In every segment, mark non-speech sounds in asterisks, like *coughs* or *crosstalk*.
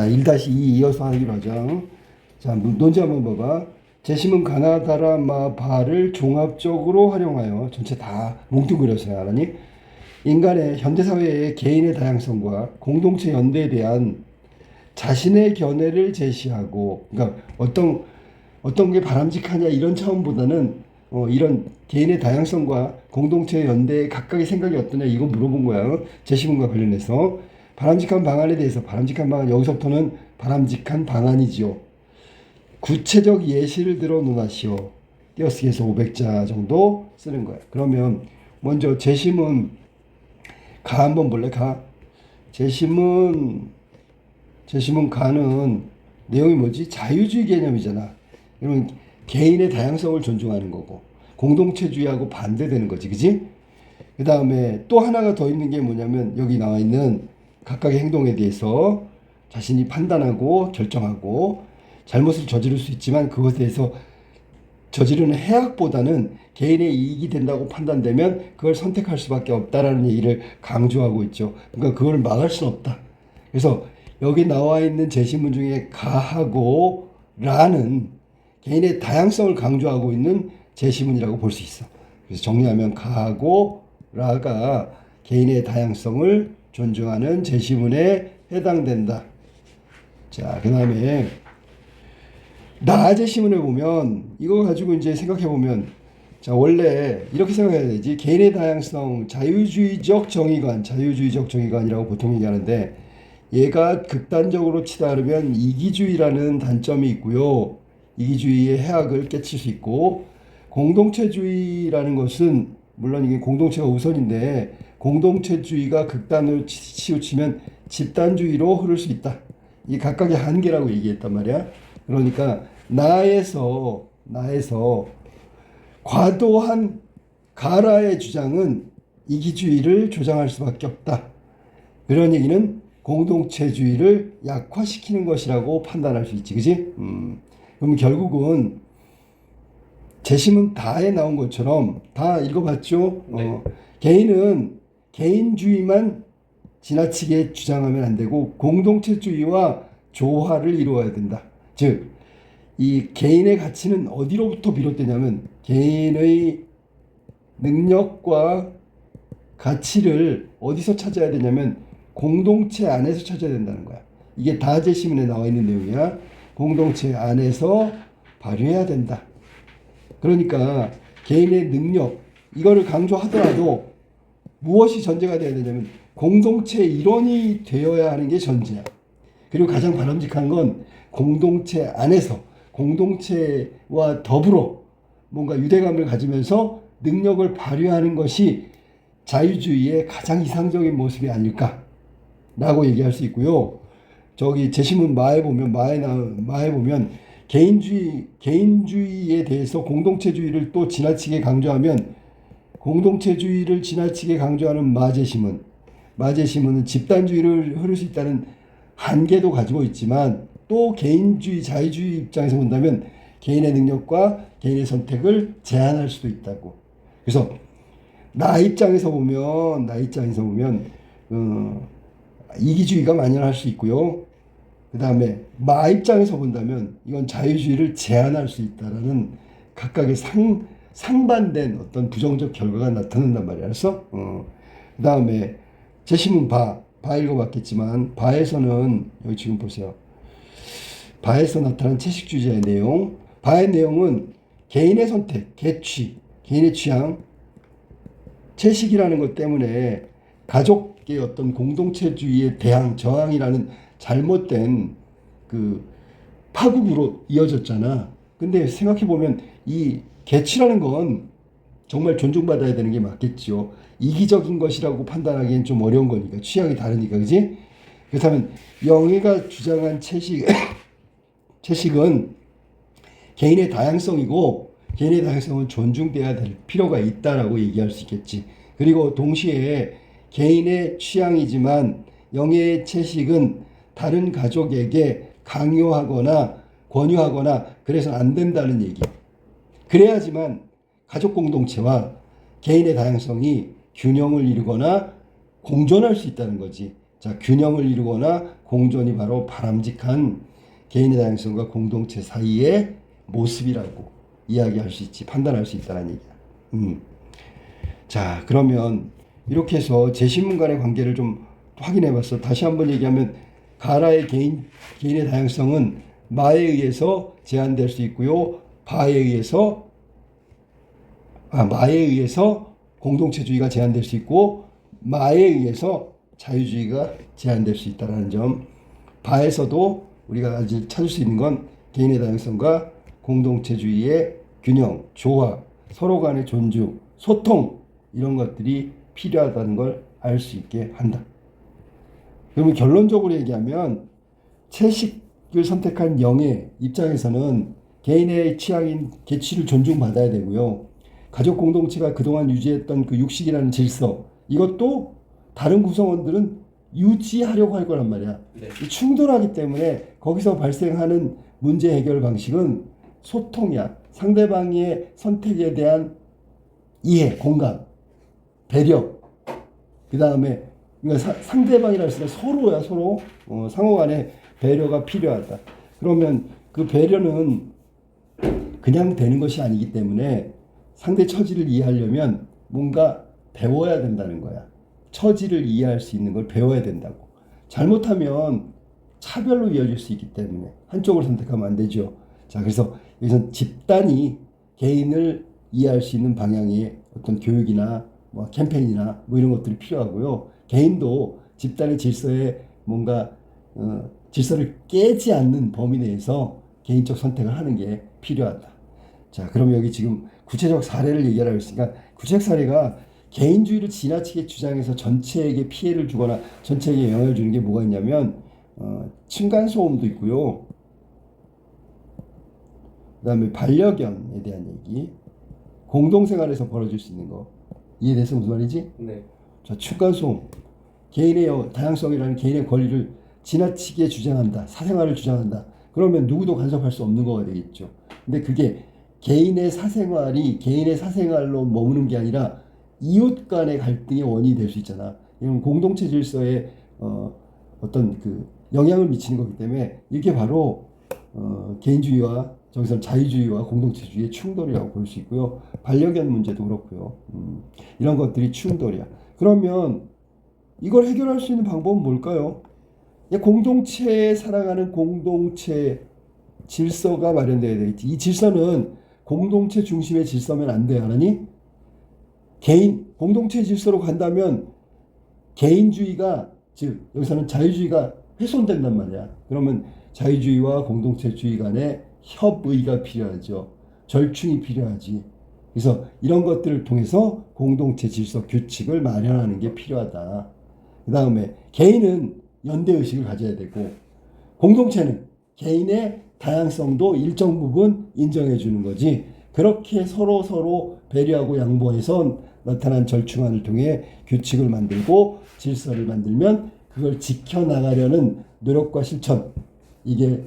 자, 1-2 이어서 하기로 하자. 자, 뭐, 논지 한번 봐봐. 재심은 가나다라 마바를 종합적으로 활용하여 전체 다 뭉뚱그려서 알아니? 인간의 현대사회의 개인의 다양성과 공동체 연대에 대한 자신의 견해를 제시하고, 그러니까 어떤 어떤 게 바람직하냐 이런 차원보다는 어, 이런 개인의 다양성과 공동체 연대의 각각의 생각이 어떠냐 이거 물어본 거야. 어? 제시문과 관련해서 바람직한 방안에 대해서 바람직한 방안 여기서부터는 바람직한 방안이지요. 구체적 예시를 들어 논하시오. 띄어쓰기에서 500자 정도 쓰는 거야. 그러면 먼저 제시문 가 한번 볼래? 가. 제시문 제시문 가는 내용이 뭐지? 자유주의 개념이잖아. 그러면 개인의 다양성을 존중하는 거고 공동체주의하고 반대되는 거지, 그지? 그 다음에 또 하나가 더 있는 게 뭐냐면 여기 나와 있는 각각의 행동에 대해서 자신이 판단하고 결정하고 잘못을 저지를 수 있지만 그것에 대해서 저지르는 해악보다는 개인의 이익이 된다고 판단되면 그걸 선택할 수밖에 없다라는 얘기를 강조하고 있죠. 그러니까 그걸 막을 수는 없다. 그래서 여기 나와 있는 제시문 중에 가하고 라는 개인의 다양성을 강조하고 있는 제시문이라고 볼 수 있어. 그래서 정리하면 가하고 라가 개인의 다양성을 존중하는 제시문에 해당된다. 자, 그 다음에 나 제 시문을 보면 이거 가지고 이제 생각해 보면 자 원래 이렇게 생각해야 되지 개인의 다양성 자유주의적 정의관 자유주의적 정의관이라고 보통 얘기하는데 얘가 극단적으로 치달으면 이기주의라는 단점이 있고요 이기주의의 해악을 끼칠 수 있고 공동체주의라는 것은 물론 이게 공동체가 우선인데 공동체주의가 치- 치우치면 집단주의로 흐를 수 있다 이 각각의 한계라고 얘기했단 말이야. 그러니까 나에서 나에서 과도한 가라의 주장은 이기주의를 조장할 수밖에 없다. 그런 얘기는 공동체주의를 약화시키는 것이라고 판단할 수 있지, 그지? 음, 그럼 결국은 재심은 다에 나온 것처럼 다 읽어봤죠. 어, 개인은 개인주의만 지나치게 주장하면 안 되고 공동체주의와 조화를 이루어야 된다. 즉, 이 개인의 가치는 어디로부터 비롯되냐면 개인의 능력과 가치를 어디서 찾아야 되냐면 공동체 안에서 찾아야 된다는 거야. 이게 다제시문에 나와 있는 내용이야. 공동체 안에서 발휘해야 된다. 그러니까 개인의 능력 이거를 강조하더라도 무엇이 전제가 되어야 되냐면 공동체 일원이 되어야 하는 게 전제야. 그리고 가장 바람직한 건 공동체 안에서 공동체와 더불어 뭔가 유대감을 가지면서 능력을 발휘하는 것이 자유주의의 가장 이상적인 모습이 아닐까라고 얘기할 수 있고요. 저기 제시문 마에 보면 마에 나 마에 보면 개인주의 개인주의에 대해서 공동체주의를 또 지나치게 강조하면 공동체주의를 지나치게 강조하는 마제시문 마제시문은 집단주의를 흐를 수 있다는 한계도 가지고 있지만 또 개인주의 자유주의 입장에서 본다면 개인의 능력과 개인의 선택을 제한할 수도 있다고 그래서 나 입장에서 보면 나 입장에서 보면 어, 이기주의가 만연할 수 있고요. 그 다음에 마 입장에서 본다면 이건 자유주의를 제한할 수 있다라는 각각의 상 상반된 어떤 부정적 결과가 나타난단 말이야. 알았어? 어. 그 다음에 제시문 바, 바 읽어봤겠지만 바에서는 여기 지금 보세요. 바에서 나타난 채식주의자의 내용. 바의 내용은 개인의 선택, 개취, 개인의 취향, 채식이라는 것 때문에 가족의 어떤 공동체주의에 대항 저항이라는 잘못된 그 파국으로 이어졌잖아. 근데 생각해 보면 이 개취라는 건 정말 존중받아야 되는 게 맞겠죠. 이기적인 것이라고 판단하기엔 좀 어려운 거니까 취향이 다르니까 그지? 그렇다면 영애가 주장한 채식 *coughs* 채식은 개인의 다양성이고 개인의 다양성은 존중돼야 될 필요가 있다라고 얘기할 수 있겠지. 그리고 동시에 개인의 취향이지만 영예의 채식은 다른 가족에게 강요하거나 권유하거나 그래서 안 된다는 얘기. 그래야지만 가족 공동체와 개인의 다양성이 균형을 이루거나 공존할 수 있다는 거지. 자, 균형을 이루거나 공존이 바로 바람직한 개인의 다양성과 공동체 사이의 모습이라고 이야기할 수 있지 판단할 수 있다는 얘기야. 음. 자 그러면 이렇게 해서 제신문 간의 관계를 좀 확인해 봤어. 다시 한번 얘기하면 가라의 개인 개인의 다양성은 마에 의해서 제한될 수 있고요. 바에 의해서 아 마에 의해서 공동체주의가 제한될 수 있고 마에 의해서 자유주의가 제한될 수 있다는 점. 바에서도 우리가 아직 찾을 수 있는 건 개인의 다양성과 공동체주의의 균형, 조화, 서로 간의 존중, 소통 이런 것들이 필요하다는 걸 알 수 있게 한다. 그러면 결론적으로 얘기하면 채식 을 선택한 영의 입장에서는 개인의 취향인 개취를 존중받아야 되고요. 가족 공동체가 그동안 유지했던 그 육식이라는 질서 이것도 다른 구성원들은 유지하려고 할 거란 말이야. 네. 이 충돌하기 때문에 거기서 발생하는 문제 해결 방식은 소통이야. 상대방의 선택에 대한 이해, 공감, 배려. 그 다음에 그러니까 사- 상대방이라 할때 서로야 서로 어, 상호 간에 배려가 필요하다. 그러면 그 배려는 그냥 되는 것이 아니기 때문에 상대 처지를 이해하려면 뭔가 배워야 된다는 거야. 처지를 이해할 수 있는 걸 배워야 된다고. 잘못하면 차별로 이어질 수 있기 때문에 한쪽을 선택하면 안 되죠. 자, 그래서 여기서 집단이 개인을 이해할 수 있는 방향의 어떤 교육이나 뭐 캠페인이나 뭐 이런 것들이 필요하고요. 개인도 집단의 질서에 뭔가 어, 질서를 깨지 않는 범위 내에서 개인적 선택을 하는 게 필요하다. 자, 그럼 여기 지금 구체적 사례를 얘기하라고 했으니까 구체적 사례가 개인주의를 지나치게 주장해서 전체에게 피해를 주거나 전체에게 영향을 주는 게 뭐가 있냐면 어, 층간소음도 있고요. 그 다음에 반려견에 대한 얘기, 공동생활에서 벌어질 수 있는 거 이해돼서 무슨 말이지? 네. 자, 층간소음, 개인의 여- 다양성이라는 개인의 권리를 지나치게 주장한다, 사생활을 주장한다. 그러면 누구도 간섭할 수 없는 거가 되겠죠. 근데 그게 개인의 사생활이 개인의 사생활로 머무는 게 아니라 이웃 간의 갈등의 원인이 될 수 있잖아. 이건 공동체 질서에 어, 어떤 그 영향을 미치는 거기 때문에 이게 바로 어, 개인주의와 저기서 자유주의와 공동체주의의 충돌이라고 볼 수 있고요. 반려견 문제도 그렇고요. 음, 이런 것들이 충돌이야. 그러면 이걸 해결할 수 있는 방법은 뭘까요? 공동체에 살아가는 공동체 질서가 마련돼야 되겠지. 이 질서는 공동체 중심의 질서면 안 돼, 하나니? 개인, 공동체 질서로 간다면 개인주의가, 즉, 여기서는 자유주의가 훼손된단 말이야. 그러면 자유주의와 공동체주의 간의 협의가 필요하죠. 절충이 필요하지. 그래서 이런 것들을 통해서 공동체 질서 규칙을 마련하는 게 필요하다. 그 다음에 개인은 연대 의식을 가져야 되고, 공동체는 개인의 다양성도 일정 부분 인정해 주는 거지. 그렇게 서로 서로 배려하고 양보해서 나타난 절충안을 통해 규칙을 만들고 질서를 만들면 그걸 지켜나가려는 노력과 실천. 이게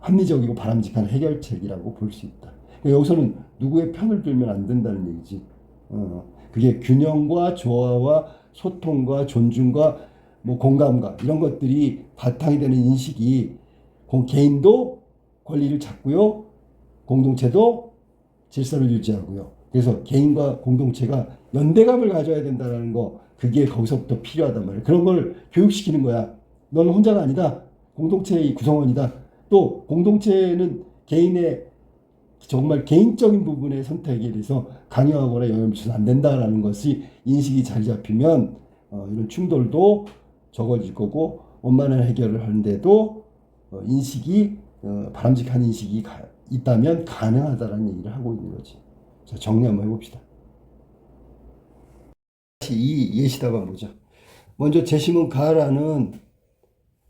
합리적이고 바람직한 해결책이라고 볼 수 있다. 그러니까 여기서는 누구의 편을 들면 안 된다는 얘기지. 어, 그게 균형과 조화와 소통과 존중과 뭐 공감과 이런 것들이 바탕이 되는 인식이 공, 개인도 권리를 찾고요. 공동체도 질서를 유지하고요. 그래서 개인과 공동체가 연대감을 가져야 된다는 거 그게 거기서부터 필요하단 말이에요. 그런 걸 교육시키는 거야. 너는 혼자가 아니다. 공동체의 구성원이다. 또 공동체는 개인의 정말 개인적인 부분의 선택에 대해서 강요하거나 영향을 미쳐서 안 된다라는 것이 인식이 자리 잡히면 어, 이런 충돌도 적어질 거고 원만한 해결을 하는데도 어, 인식이 어, 바람직한 인식이 가- 있다면 가능하다라는 얘기를 하고 있는 거지. 자 정리 한번 해봅시다. 다시 이 예시답안 보자. 먼저 제시문 가라는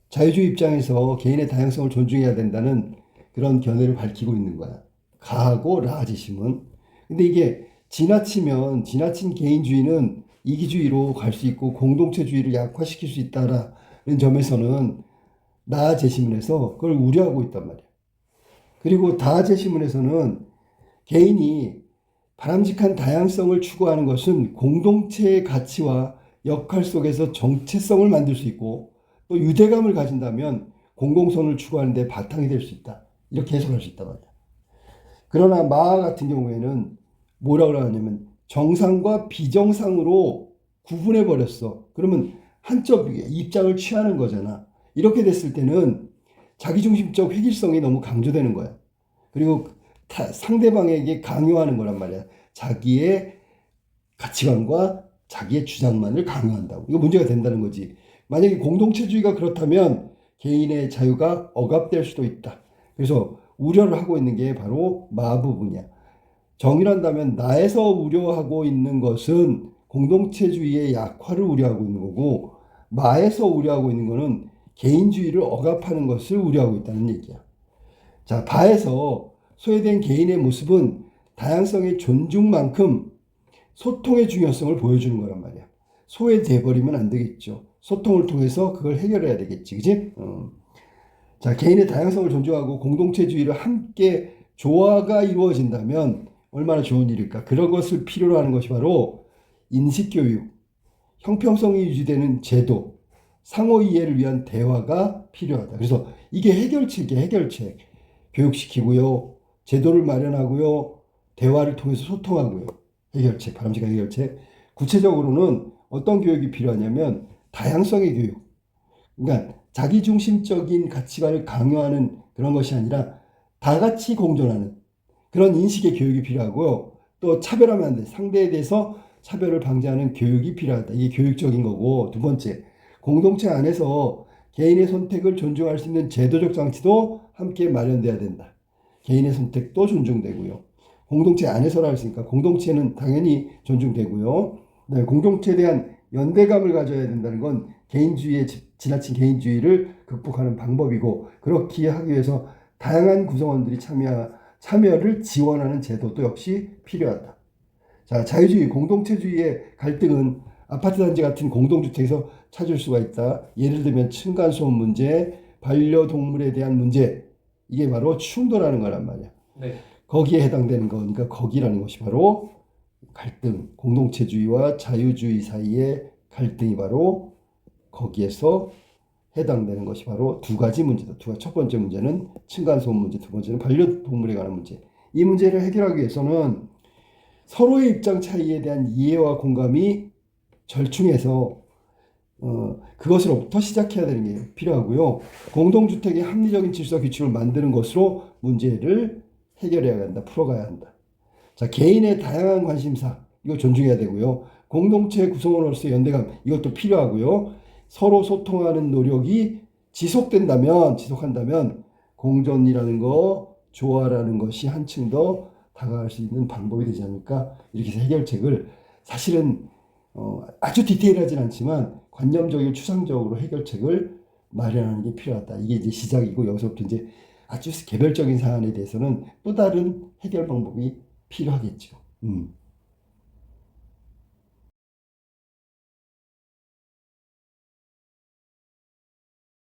자유주의 입장에서 개인의 다양성을 존중해야 된다는 그런 견해를 밝히고 있는 거야. 가하고 라 제시문. 근데 이게 지나치면 지나친 개인주의는 이기주의로 갈 수 있고 공동체주의를 약화시킬 수 있다라는 점에서는 나 제시문에서 그걸 우려하고 있단 말이야. 그리고 다 제시문에서는 개인이 바람직한 다양성을 추구하는 것은 공동체의 가치와 역할 속에서 정체성을 만들 수 있고 또 유대감을 가진다면 공공선을 추구하는 데 바탕이 될 수 있다. 이렇게 해석할 수 있단 말이야. 그러나 마아 같은 경우에는 뭐라고 하냐면 정상과 비정상으로 구분해 버렸어. 그러면 한쪽 입장을 취하는 거잖아. 이렇게 됐을 때는 자기중심적 획일성이 너무 강조되는 거야. 그리고 타- 상대방에게 강요하는 거란 말이야. 자기의 가치관과 자기의 주장만을 강요한다고. 이거 문제가 된다는 거지. 만약에 공동체주의가 그렇다면 개인의 자유가 억압될 수도 있다. 그래서 우려를 하고 있는 게 바로 마 부분이야. 정의란다면 나에서 우려하고 있는 것은 공동체주의의 약화를 우려하고 있는 거고 마에서 우려하고 있는 거는 개인주의를 억압하는 것을 우려하고 있다는 얘기야. 자, 바에서 소외된 개인의 모습은 다양성의 존중만큼 소통의 중요성을 보여주는 거란 말이야. 소외돼 버리면 안 되겠죠. 소통을 통해서 그걸 해결해야 되겠지, 그지? 어. 자, 개인의 다양성을 존중하고 공동체주의를 함께 조화가 이루어진다면 얼마나 좋은 일일까? 그런 것을 필요로 하는 것이 바로 인식교육, 형평성이 유지되는 제도, 상호 이해를 위한 대화가 필요하다. 그래서 이게 해결책이야, 해결책. 교육시키고요, 제도를 마련하고요, 대화를 통해서 소통하고요. 해결책, 바람직한 해결책. 구체적으로는 어떤 교육이 필요하냐면 다양성의 교육. 그러니까 자기중심적인 가치관을 강요하는 그런 것이 아니라 다 같이 공존하는 그런 인식의 교육이 필요하고요. 또 차별하면 안 돼. 상대에 대해서 차별을 방지하는 교육이 필요하다. 이게 교육적인 거고 두 번째 공동체 안에서 개인의 선택을 존중할 수 있는 제도적 장치도 함께 마련돼야 된다. 개인의 선택도 존중되고요. 공동체 안에서라 했으니까 공동체는 당연히 존중되고요. 그다음에 공동체에 대한 연대감을 가져야 된다는 건 개인주의의 지- 지나친 개인주의를 극복하는 방법이고 그렇게 하기 위해서 다양한 구성원들이 참여 참여를 지원하는 제도도 역시 필요하다. 자, 자유주의, 공동체주의의 갈등은 아파트 단지 같은 공동주택에서 찾을 수가 있다. 예를 들면 층간소음 문제, 반려동물에 대한 문제, 이게 바로 충돌하는 거란 말이야. 네. 거기에 해당되는 거니까 거기라는 것이 바로 갈등, 공동체주의와 자유주의 사이의 갈등이 바로 거기에서 해당되는 것이 바로 두 가지 문제다. 두 가지. 첫 번째 문제는 층간소음 문제, 두 번째는 반려동물에 관한 문제. 이 문제를 해결하기 위해서는 서로의 입장 차이에 대한 이해와 공감이 절충해서 어, 그것으로부터 시작해야 되는 게 필요하고요. 공동주택의 합리적인 질서 규칙을 만드는 것으로 문제를 해결해야 한다, 풀어가야 한다. 자, 개인의 다양한 관심사, 이거 존중해야 되고요. 공동체 구성원으로서 연대감, 이것도 필요하고요. 서로 소통하는 노력이 지속된다면, 지속한다면, 공존이라는 거, 조화라는 것이 한층 더 다가갈 수 있는 방법이 되지 않을까. 이렇게 해서 해결책을 사실은 어, 아주 디테일하진 않지만 관념적이고 추상적으로 해결책을 마련하는 게 필요하다. 이게 이제 시작이고 여기서부터 이제 아주 개별적인 사안에 대해서는 또 다른 해결 방법이 필요하겠죠. 음.